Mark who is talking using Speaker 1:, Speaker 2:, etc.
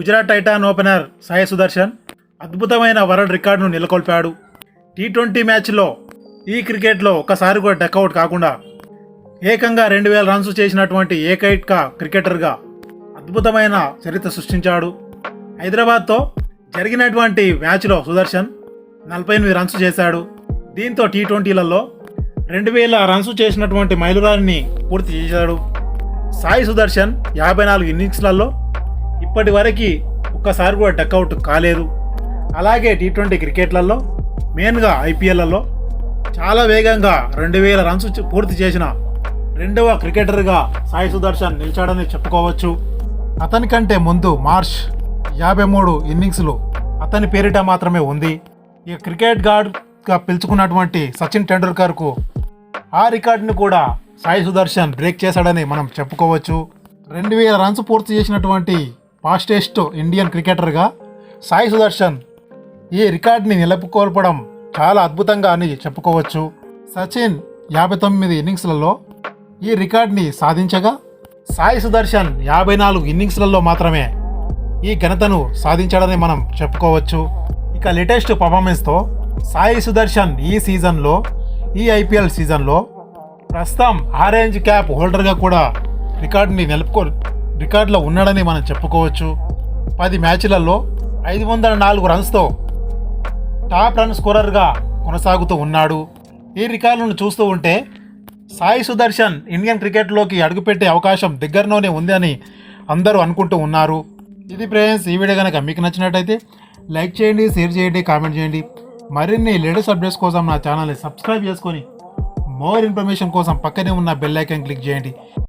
Speaker 1: Gujarat Titan opener Sai Sudharsan అద్భుతమైన world రికార్డును నెలకొల్పాడు. T twenty మ్యాచ్లో ఈ క్రికెట్లో ఒకసారి కూడా డక్అవుట్ కాకుండా ఏకంగా రెండు వేల రన్స్ చేసినటువంటి ఏకైక క్రికెటర్గా అద్భుతమైన చరిత్ర సృష్టించాడు. హైదరాబాద్తో జరిగినటువంటి మ్యాచ్లో సుదర్శన్ నలభై ఎనిమిది రన్స్ చేశాడు. దీంతో టీ ట్వంటీలలో రెండు వేల రన్స్ చేసినటువంటి మైలురాయిని పూర్తి చేశాడు. సాయి సుదర్శన్ యాభై నాలుగు ఇన్నింగ్స్లలో ఇప్పటి వరకు ఒక్కసారి కూడా డక్అవుట్ కాలేదు. అలాగే టీ ట్వంటీ క్రికెట్లలో మెయిన్గా ఐపీఎల్లలో చాలా వేగంగా రెండు వేల రన్స్ పూర్తి చేసిన రెండవ క్రికెటర్గా సాయి సుదర్శన్ నిలిచాడని చెప్పుకోవచ్చు. అతని కంటే ముందు మార్చ్ యాభై మూడు ఇన్నింగ్స్లు అతని పేరిట మాత్రమే ఉంది. ఈ క్రికెట్ గార్డ్గా పిలుచుకున్నటువంటి సచిన్ టెండూల్కర్కు ఆ రికార్డును కూడా సాయి సుదర్శన్ బ్రేక్ చేశాడని మనం చెప్పుకోవచ్చు. రెండు వేల రన్స్ పూర్తి చేసినటువంటి ఫాస్టెస్ట్ ఇండియన్ క్రికెటర్గా సాయి సుదర్శన్ ఈ రికార్డ్ని నిలుపుకోల్పడం చాలా అద్భుతంగా అని చెప్పుకోవచ్చు. సచిన్ యాభై తొమ్మిది ఇన్నింగ్స్లలో ఈ రికార్డ్ని సాధించగా సాయి సుదర్శన్ యాభై నాలుగు ఇన్నింగ్స్లలో మాత్రమే ఈ ఘనతను సాధించాడని మనం చెప్పుకోవచ్చు. ఇక లేటెస్ట్ పర్ఫార్మెన్స్తో సాయి సుదర్శన్ ఈ సీజన్లో ఈ ఐపీఎల్ సీజన్లో ప్రస్తుతం ఆరెంజ్ క్యాప్ హోల్డర్గా కూడా రికార్డుని నిలుపుకో రికార్డులో ఉన్నాడని మనం చెప్పుకోవచ్చు. పది మ్యాచ్లలో ఐదు వందల నాలుగు రన్స్తో టాప్ రన్ స్కోరర్గా కొనసాగుతూ ఉన్నాడు. ఈ రికార్డులను చూస్తూ ఉంటే సాయి సుదర్శన్ ఇండియన్ క్రికెట్లోకి అడుగుపెట్టే అవకాశం దగ్గరలోనే ఉంది అని అందరూ అనుకుంటూ ఉన్నారు. ఇది ఫ్రెండ్స్ ఈ వీడియో కనుక మీకు నచ్చినట్టయితే లైక్ చేయండి షేర్ చేయండి కామెంట్ చేయండి. మరిన్ని లేటెస్ట్ అప్డేట్స్ కోసం నా ఛానల్ని సబ్స్క్రైబ్ చేసుకొని మోర్ ఇన్ఫర్మేషన్ కోసం పక్కనే ఉన్న బెల్ ఐకాన్ క్లిక్ చేయండి.